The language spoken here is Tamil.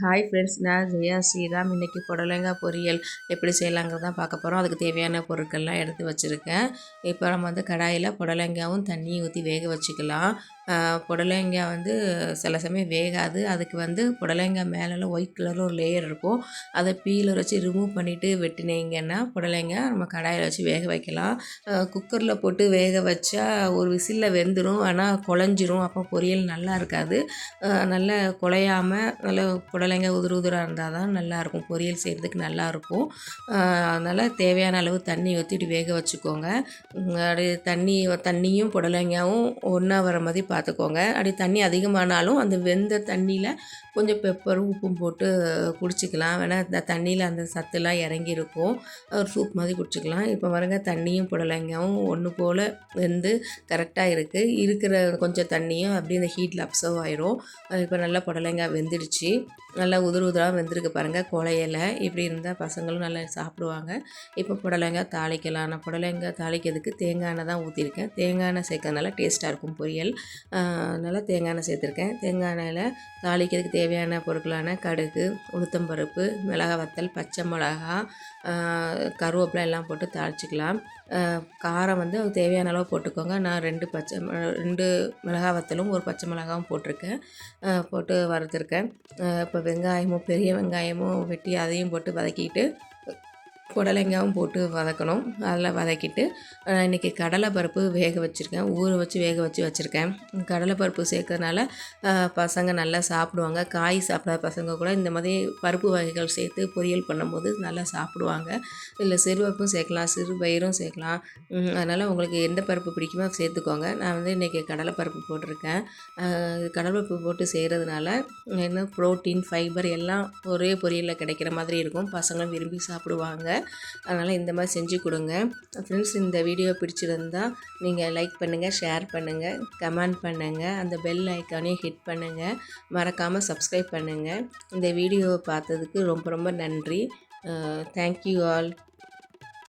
ஹாய் ஃப்ரெண்ட்ஸ் நான் ஜெயா ஸ்ரீராம். இன்றைக்கி புடலங்காய் பொரியல் எப்படி செய்யலாங்கிறது தான் பார்க்க போகிறோம் அதுக்கு தேவையான பொருட்கள்லாம் எடுத்து வச்சுருக்கேன். இப்போ நம்ம வந்து கடாயில் புடலங்காவும் தண்ணியும் ஊற்றி வேக வச்சுக்கலாம். புடலங்காய் வந்து சில சமயம் வேகாது. அதுக்கு வந்து புடலங்காய் மேலெல்லாம் ஒயிட் கலரில் ஒரு லேயர் இருக்கும். அதை பீலர் வச்சு ரிமூவ் பண்ணிவிட்டு வெட்டினீங்கன்னா புடலங்காய் நம்ம கடாயில் வச்சு வேக வைக்கலாம். குக்கரில் போட்டு வேக வச்சா ஒரு விசிலில் வெந்துடும் ஆனால் குழஞ்சிரும். அப்போ பொரியல் நல்லா இருக்காது. நல்லா குழையாம நல்லா புடலங்காய் உதிர உதிராக இருந்தால் தான் நல்லாயிருக்கும். பொரியல் செய்கிறதுக்கு நல்லாயிருக்கும். அதனால் தேவையான அளவு தண்ணி ஊற்றிட்டு வேக வச்சுக்கோங்க. தண்ணி தண்ணியும் புடலங்காயும் ஒன்றா வர மாதிரி பார்த்துக்கோங்க. அப்படி தண்ணி அதிகமானாலும் அந்த வெந்த தண்ணியில் கொஞ்சம் பெப்பரும் உப்பும் போட்டு குடிச்சிக்கலாம். வேணால் இந்த தண்ணியில் அந்த சத்துலாம் இறங்கி இருக்கும் ஒரு சூப் மாதிரி குடிச்சிக்கலாம். இப்போ பாருங்க தண்ணியும் புடலங்காயும் ஒன்று போல் வெந்து கரெக்டாக இருக்குது இருக்கிற கொஞ்சம் தண்ணியும் அப்படியே இந்த ஹீட்டில் அப்சர்வ் ஆயிரும். இப்போ நல்லா புடலங்காய் வெந்துடுச்சு. நல்லா உதிர் உதிராக வெந்திருக்கு பாருங்கள் குழையல இப்படி இருந்தால் பசங்களும் நல்லா சாப்பிடுவாங்க. இப்போ புடலங்காய் தாளிக்கலாம். நான் புடலங்காய் தாளிக்கிறதுக்கு தேங்காய் எண்ணெய் தான் ஊற்றிருக்கேன் தேங்காய் எண்ணெய் சேர்க்கறதுனால டேஸ்ட்டாக இருக்கும் பொரியல். அதனால் தேங்காய் எண்ணெய் சேர்த்துருக்கேன். தேங்காய் எண்ணெயில் தாளிக்கிறதுக்கு தேவையான பொருட்களான கடுகு உளுத்தம்பருப்பு மிளகா வத்தல் பச்சை மிளகா கருவேப்பிலை எல்லாம் போட்டு தாளிச்சிக்கலாம். காரம் வந்து தேவையான அளவு போட்டுக்கோங்க. நான் ரெண்டு பச்சை ரெண்டு மிளகா வத்தலும் ஒரு பச்சை மிளகாவும் போட்டிருக்கேன். போட்டு வறுத்துருக்கேன். இப்போ வெங்காயமும் பெரிய வெங்காயமும் வெட்டி அதையும் போட்டு வதக்கிட்டு புடலங்காவும் போட்டு வதக்கணும். அதில் வதக்கிட்டு இன்றைக்கி இன்னைக்கு கடலைப்பருப்பு வேக வச்சுருக்கேன். ஊற வச்சு வேக வச்சு வச்சுருக்கேன். கடலைப்பருப்பு சேர்க்கறதுனால பசங்க நல்லா சாப்பிடுவாங்க. காய் சாப்பிடாத பசங்க கூட இந்த மாதிரி பருப்பு வகைகள் சேர்த்து பொரியல் பண்ணும்போது நல்லா சாப்பிடுவாங்க. இல்லை சிறுவப்பும் சேர்க்கலாம் சிறு பயிரும் சேர்க்கலாம். அதனால் உங்களுக்கு எந்த பருப்பு பிடிக்குமோ சேர்த்துக்கோங்க. நான் வந்து இன்றைக்கி கடலைப்பருப்பு போட்டிருக்கேன். கடலைப்பருப்பு போட்டு செய்கிறதுனால என்ன ப்ரோட்டீன் ஃபைபர் எல்லாம் ஒரே பொரியலில் கிடைக்கிற மாதிரி இருக்கும். பசங்களும் விரும்பி சாப்பிடுவாங்க. அதனால் இந்த மாதிரி செஞ்சு கொடுங்க. ஃப்ரெண்ட்ஸ் இந்த வீடியோ பிடிச்சிருந்தால் நீங்கள் லைக் பண்ணுங்கள் ஷேர் பண்ணுங்கள் கமெண்ட் பண்ணுங்கள் அந்த பெல் ஐக்கானையும் ஹிட் பண்ணுங்கள் மறக்காமல் சப்ஸ்கிரைப் பண்ணுங்கள் இந்த வீடியோவை பார்த்ததுக்கு ரொம்ப ரொம்ப நன்றி. Thank you all